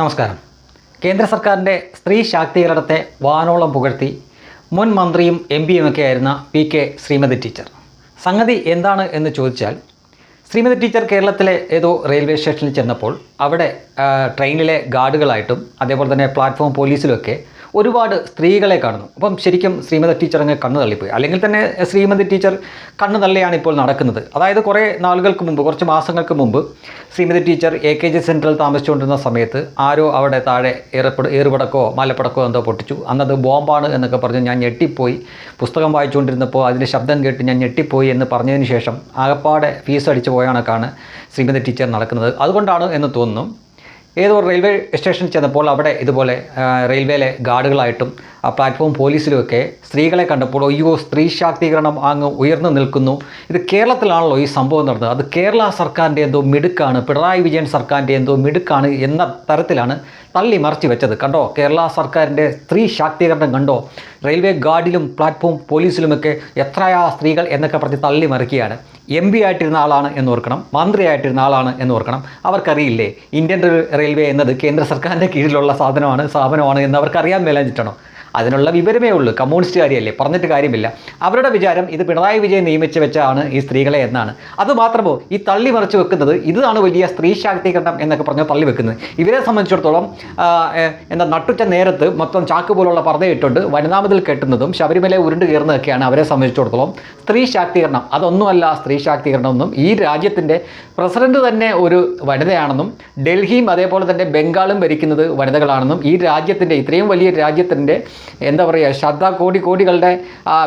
നമസ്കാരം. കേന്ദ്ര സർക്കാരിന്റെ സ്ത്രീ ശാക്തീകരണത്തെ വാനോളം പുകഴ്ത്തി മുൻ മന്ത്രിയും എം പിയുമൊക്കെ ആയിരുന്ന പി കെ ശ്രീമതി ടീച്ചർ. സംഗതി എന്താണ് എന്ന് ചോദിച്ചാൽ ശ്രീമതി ടീച്ചർ കേരളത്തിലെ ഏതോ റെയിൽവേ സ്റ്റേഷനിൽ ചെന്നപ്പോൾ അവിടെ ട്രെയിനിലെ ഗാർഡുകളായിട്ടും അതേപോലെ തന്നെ പ്ലാറ്റ്ഫോം പോലീസിലുമൊക്കെ ഒരുപാട് സ്ത്രീകളെ കാണുന്നു. അപ്പം ശരിക്കും ശ്രീമതി ടീച്ചർ അങ്ങ് കണ്ണു തള്ളിപ്പോയി. അല്ലെങ്കിൽ തന്നെ ശ്രീമതി ടീച്ചർ കണ്ണു തള്ളിയാണ് ഇപ്പോൾ നടക്കുന്നത്. അതായത് കുറേ നാളുകൾക്ക് മുമ്പ് കുറച്ച് മാസങ്ങൾക്ക് മുമ്പ് Sreemathi teacher A K G സെന്ററിൽ താമസിച്ചുകൊണ്ടിരുന്ന സമയത്ത് ആരോ അവിടെ താഴെ ഏറെപ്പട ഏറുപടക്കോ മലപ്പടക്കോ എന്തോ പൊട്ടിച്ചു. അന്നത് ബോംബാണ് എന്നൊക്കെ പറഞ്ഞ് ഞാൻ ഞെട്ടിപ്പോയി. പുസ്തകം വായിച്ചുകൊണ്ടിരുന്നപ്പോൾ അതിന്റെ ശബ്ദം കേട്ട് ഞാൻ ഞെട്ടിപ്പോയി എന്ന് പറഞ്ഞതിന് ശേഷം ആകപ്പാടെ ഫീസ് അടിച്ചു പോയാണക്കാണ് ശ്രീമതി ടീച്ചർ നടക്കുന്നത്. അതുകൊണ്ടാണ് എന്ന് തോന്നുന്നു ഏതോ റെയിൽവേ സ്റ്റേഷനിൽ ചെന്നപ്പോൾ അവിടെ ഇതുപോലെ റെയിൽവേയിലെ ഗാർഡുകളായിട്ടും പ്ലാറ്റ്ഫോം പോലീസിലുമൊക്കെ സ്ത്രീകളെ കണ്ടപ്പോൾ അയ്യോ സ്ത്രീ ശാക്തീകരണം അങ്ങ് ഉയർന്നു നിൽക്കുന്നു. ഇത് കേരളത്തിലാണല്ലോ ഈ സംഭവം നടന്നത്. അത് കേരള സർക്കാരിന്റെ എന്തോ മിടുക്കാണ് പിണറായി വിജയൻ സർക്കാരിന്റെ എന്തോ മിടുക്കാണ് എന്ന തരത്തിലാണ് തള്ളി മറിച്ച് വെച്ചത്. കണ്ടോ? കേരള സർക്കാരിന്റെ സ്ത്രീ ശാക്തീകരണം കണ്ടോ? റെയിൽവേ ഗാർഡിലും പ്ലാറ്റ്ഫോം പോലീസിലുമൊക്കെ എത്രയാ സ്ത്രീകൾ എന്നൊക്കെ പറഞ്ഞ് തള്ളി മറിക്കുകയാണ്. എം പി ആയിട്ടിരുന്ന ആളാണ് എന്ന് ഓർക്കണം. മന്ത്രിയായിട്ടിരുന്ന ആളാണ് എന്ന് ഓർക്കണം. അവർക്കറിയില്ലേ? ഇന്ത്യൻ റെയിൽവേ എന്നത് കേന്ദ്ര സർക്കാരിന്റെ കീഴിലുള്ള സാധനമാണ് സ്ഥാപനമാണ് എന്ന് അവർക്കറിയാൻ മേലാഞ്ഞിട്ടാണോ? അതിനുള്ള വിവരമേ ഉള്ളൂ. കമ്മ്യൂണിസ്റ്റുകാരിയല്ലേ? പറഞ്ഞിട്ട് കാര്യമില്ല. അവരുടെ വിചാരം ഇത് പിണറായി വിജയൻ നിയമിച്ച് വെച്ചാണ് ഈ സ്ത്രീകളെ എന്നാണ്. അതുമാത്രമോ ഈ തള്ളി മറിച്ച് വെക്കുന്നത് ഇതാണ് വലിയ സ്ത്രീ ശാക്തീകരണം എന്നൊക്കെ പറഞ്ഞ് തള്ളി വെക്കുന്നത്. ഇവരെ സംബന്ധിച്ചിടത്തോളം എന്താ നട്ടുച്ച നേരത്ത് മൊത്തം ചാക്ക് പോലുള്ള പർദ്ദയിട്ടുണ്ട്. വനിതാമതിൽ കെട്ടുന്നതും ശബരിമല ഉരുണ്ട് കയറുന്നതൊക്കെയാണ് അവരെ സംബന്ധിച്ചിടത്തോളം സ്ത്രീ ശാക്തീകരണം. അതൊന്നുമല്ല സ്ത്രീ ശാക്തീകരണം ഈ രാജ്യത്തിന്റെ പ്രസിഡന്റ് തന്നെ ഒരു വനിതയാണെന്നും ഡൽഹിയും അതേപോലെ തന്നെ ബംഗാളും ഭരിക്കുന്നത് വനിതകളാണെന്നും ഈ രാജ്യത്തിന്റെ ഇത്രയും വലിയ രാജ്യത്തിന്റെ എന്താ പറയുക ശ്രദ്ധ കോടി കോടികളുടെ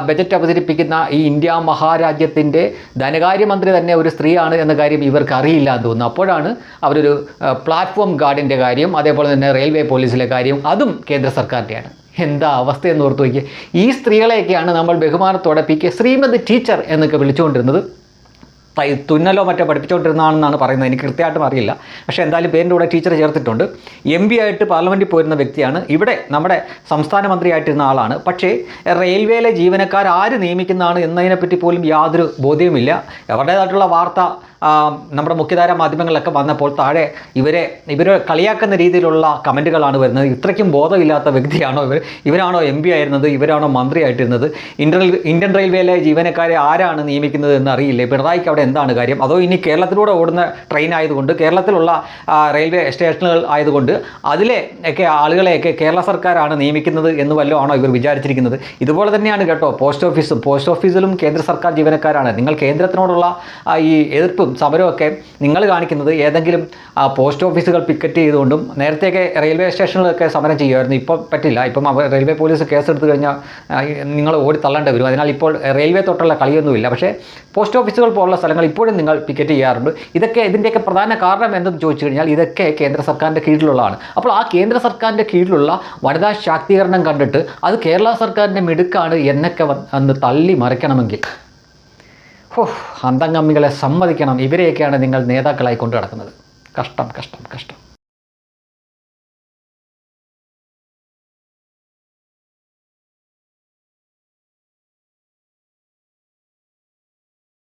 ബജറ്റ് അവതരിപ്പിക്കുന്ന ഈ ഇന്ത്യ മഹാരാജ്യത്തിന്റെ ധനകാര്യമന്ത്രി തന്നെ ഒരു സ്ത്രീയാണ് എന്ന കാര്യം ഇവർക്ക് അറിയില്ല എന്ന് തോന്നുന്നു. അപ്പോഴാണ് അവരൊരു പ്ലാറ്റ്ഫോം ഗാർഡിന്റെ കാര്യം അതേപോലെ തന്നെ റെയിൽവേ പോലീസിലെ കാര്യം അതും കേന്ദ്ര സർക്കാരിന്റെയാണ്. എന്താ അവസ്ഥയെന്ന് ഓർത്ത് വയ്ക്കുക ഈ സ്ത്രീകളെയൊക്കെയാണ് നമ്മൾ ബഹുമാനത്തോടെ പി കെ ശ്രീമതി ടീച്ചർ എന്നൊക്കെ വിളിച്ചുകൊണ്ടിരുന്നത്. തുന്നലോ മറ്റോ പഠിപ്പിച്ചുകൊണ്ടിരുന്നതാണെന്നാണ് പറയുന്നത്. എനിക്ക് കൃത്യമായിട്ടും അറിയില്ല. പക്ഷേ എന്തായാലും പേരിന്റെ കൂടെ ടീച്ചർ ചേർത്തിട്ടുണ്ട്. എം പി ആയിട്ട് പാർലമെന്റിൽ പോയിരുന്ന വ്യക്തിയാണ്. ഇവിടെ നമ്മുടെ സംസ്ഥാന മന്ത്രിയായിട്ടിരുന്ന ആളാണ്. പക്ഷേ റെയിൽവേയിലെ ജീവനക്കാർ ആര് നിയമിക്കുന്നതാണ് എന്നതിനെപ്പറ്റി പോലും യാതൊരു ബോധ്യവുമില്ല. അവരുടേതായിട്ടുള്ള വാർത്ത നമ്മുടെ മുഖ്യധാര മാധ്യമങ്ങളിലൊക്കെ വന്നപ്പോൾ താഴെ ഇവരെ ഇവരെ കളിയാക്കുന്ന രീതിയിലുള്ള കമന്റുകളാണ് വരുന്നത്. ഇത്രയ്ക്കും ബോധമില്ലാത്ത വ്യക്തിയാണോ ഇവർ ഇവരാണോ എം പി ആയിരുന്നത്? ഇവരാണോ മന്ത്രി മന്ത്രിയായിട്ടിരുന്നത് ഇന്ത്യൻ ഇന്ത്യൻ റെയിൽവേയിലെ ജീവനക്കാരെ ആരാണ് നിയമിക്കുന്നത് എന്ന് അറിയില്ല? പിണറായിക്ക് അവിടെ എന്താണ് കാര്യം? അതോ ഇനി കേരളത്തിലൂടെ ഓടുന്ന ട്രെയിൻ ആയതുകൊണ്ട് കേരളത്തിലുള്ള റെയിൽവേ സ്റ്റേഷനുകൾ ആയതുകൊണ്ട് അതിലെ ഒക്കെ ആളുകളെയൊക്കെ കേരള സർക്കാരാണ് നിയമിക്കുന്നത് എന്ന് വല്ലതും ആണോ ഇവർ വിചാരിച്ചിരിക്കുന്നത്? ഇതുപോലെ തന്നെയാണ് കേട്ടോ പോസ്റ്റ് ഓഫീസും. പോസ്റ്റ് ഓഫീസിലും കേന്ദ്ര സർക്കാർ ജീവനക്കാരാണ്. നിങ്ങൾ കേന്ദ്രത്തിനോടുള്ള ഈ എതിർപ്പും സമരമൊക്കെ നിങ്ങൾ കാണിക്കുന്നത് ഏതെങ്കിലും പോസ്റ്റ് ഓഫീസുകൾ പിക്കറ്റ് ചെയ്തുകൊണ്ടും നേരത്തെയൊക്കെ റെയിൽവേ സ്റ്റേഷനിലൊക്കെ സമരം ചെയ്യുമായിരുന്നു. ഇപ്പോൾ പറ്റില്ല. ഇപ്പം റെയിൽവേ പോലീസ് കേസ് എടുത്തു കഴിഞ്ഞാൽ നിങ്ങൾ ഓടി തള്ളേണ്ടി വരും. അതിനാൽ ഇപ്പോൾ റെയിൽവേ തൊട്ടുള്ള കളിയൊന്നുമില്ല. പക്ഷേ പോസ്റ്റ് ഓഫീസുകൾ പോലുള്ള സ്ഥലങ്ങൾ ഇപ്പോഴും നിങ്ങൾ പിക്കറ്റ് ചെയ്യാറുണ്ട്. ഇതൊക്കെ ഇതിന്റെയൊക്കെ പ്രധാന കാരണം എന്തെന്ന് ചോദിച്ചു കഴിഞ്ഞാൽ ഇതൊക്കെ കേന്ദ്ര സർക്കാരിന്റെ കീഴിലുള്ളതാണ്. അപ്പോൾ ആ കേന്ദ്ര സർക്കാരിന്റെ കീഴിലുള്ള വനിതാ ശാക്തീകരണം കണ്ടിട്ട് അത് കേരള സർക്കാരിന്റെ മിടുക്കാണ് എന്നൊക്കെ വന്ന് തള്ളി മറിക്കണമെങ്കിൽ ഹോ അന്തംഗമ്മികളെ സമ്മതിക്കണം. ഇവരെയൊക്കെയാണ് നിങ്ങൾ നേതാക്കളായി കൊണ്ടു നടക്കുന്നത്. കഷ്ടം കഷ്ടം കഷ്ടം.